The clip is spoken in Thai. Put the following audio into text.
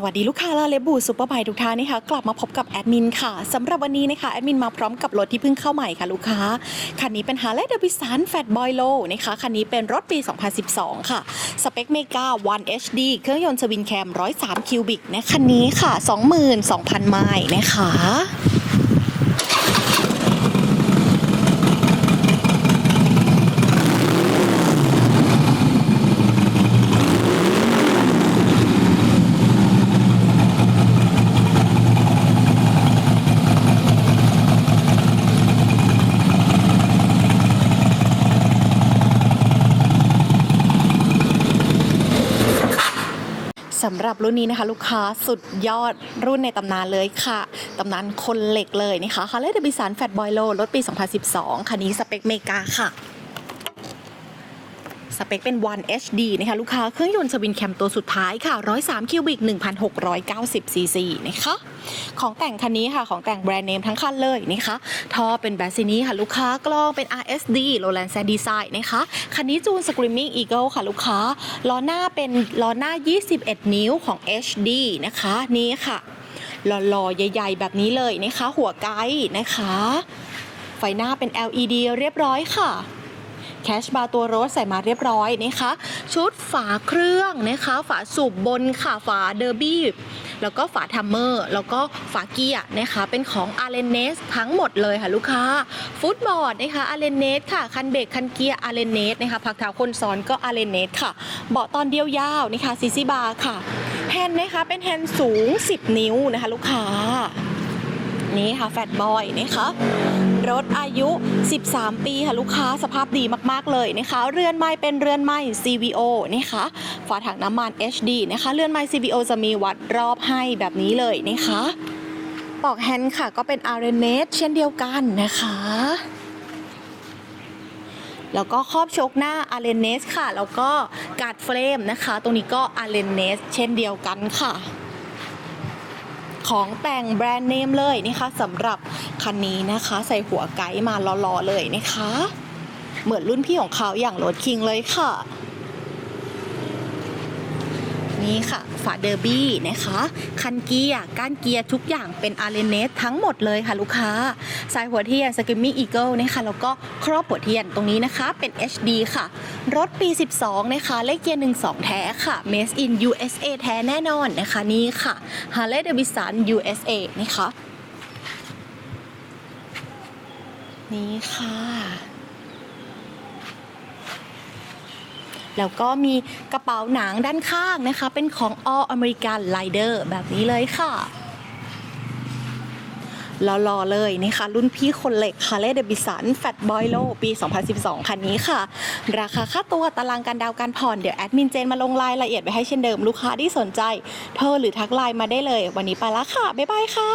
สวัสดีลูกค้าลาเลบูซูเปอร์ไบทุกท่านนะคะกลับมาพบกับแอดมินค่ะสำหรับวันนี้นะคะแอดมินมาพร้อมกับรถที่เพิ่งเข้าใหม่ค่ะลูกค้า คันนี้เป็นฮาร์เลย์เดวิสันแฟตบอยโลนะคะคันนี้เป็นรถปี 2012 ค่ะ สเปคเมกา 1 HD เครื่องยนต์สวินแคม 103 คิวบิกนะคันนี้ค่ะ 22,000 ไมล์นะคะ สำหรับรุ่นนี้นะคะ ลูกค้าสุดยอดรุ่นในตำนานเลยค่ะตำนานคนเหล็กเลยนะคะ Harley Davidson Fat Boy Low รถปี 2012 คันนี้สเปคเมกาค่ะ สเปคเป็น 1 HD นะคะลูกค้าเครื่องยนต์สวินแคมตัวสุดท้ายค่ะ 103 คิวบิก 1,690 ซีซีนะคะของแต่งคันนี้ค่ะ ของแต่งแบรนด์เนมทั้งคันเลยนะคะท่อเป็นแบรซินี่ค่ะ ลูกค้ากล้องเป็น RSD Roland Sand Design นะคะคันนี้จูน Screaming Eagle ค่ะ ลูกค้าล้อหน้าเป็นล้อหน้า 21 นิ้วของ HD นะคะนี่ค่ะหล่อๆ ใหญ่ ๆ แบบนี้เลยนะคะ หัวไกด์นะคะ ไฟหน้าเป็น LED เรียบร้อยค่ะ แคชบาร์ตัวรถใส่มาเรียบร้อยนะคะ ชุดฝาเครื่องนะคะ ฝาสูบบนค่ะฝาเดอร์บี้แล้วก็ฝาทัมเมอร์ แล้วก็ฝาเกียร์นะคะ เป็นของ a r เลนเนสทั้งหมดเลยค่ะลูกค้า ฟุตบอร์ดนะคะ a r เลนเนสค่ะ คันเบรกคันเกียร์ a r เลนเนสนะคะพักเท้าคนซ้อนก็ a r เลนเนสค่ะ เบาะตอนเดียวยาวนะคะซีซีบาร์ค่ะ แฮนด์นะคะเป็นแฮนด์สูง 10 นิ้วนะคะ ลูกค้า นี่ค่ะแฟตบอยนะคะรถอายุ 13 ปีค่ะลูกค้าสภาพดีมากๆเลยนะคะเรือนไม้เป็นเรือนไม้ CVO นะคะฝาถังน้ำมัน HD นะคะเรือนไม้ CVO จะมีวัดรอบให้แบบนี้เลยนะคะปอกแฮนด์ค่ะก็เป็น r n s เช่นเดียวกันนะคะแล้วก็ครอบชคหน้า a r n s ค่ะ แล้วก็การ์ดเฟรมนะคะ ตรงนี้ก็ a r n s เช่นเดียวกันค่ะ ของแต่งแบรนด์เนมเลยนะคะสำหรับคันนี้นะคะ ใส่หัวไกด์มาหล่อๆเลยนะคะ เหมือนรุ่นพี่ของเขาอย่างโรดคิงเลยค่ะ นี่ค่ะ ฝาเดอร์บี้นะคะ คันเกียร์ก้านเกียร์ทุกอย่างเป็นอาร์เรเนสทั้งหมดเลยค่ะลูกค้า สายหัวเทียนสกิมมี่อีเกิลนะคะแล้วก็ครอบหัวเทียนตรงนี้นะคะเป็น HD ค่ะ รถปี 12 นะคะ เลขเกียร์ 12 แท้ค่ะ Made in USA แท้แน่นอนนะคะนี่ค่ะ Harley Davidson USA นะคะ นี่ค่ะ แล้วก็มีกระเป๋าหนังด้านข้างนะคะ เป็นของ All American Rider แบบนี้เลยค่ะรอๆเลยนะคะ รุ่นพี่คนเหล็ก Harley Davidson Fat Boy Low ปี 2012 คันนี้ค่ะ ราคาค่าตัวตารางการดาวการผ่อน เดี๋ยวแอดมินเจนมาลงรายละเอียดไว้ให้เช่นเดิมลูกค้าที่สนใจ โทรหรือทักไลน์มาได้เลย วันนี้ไปละค่ะ บ๊ายบายค่ะ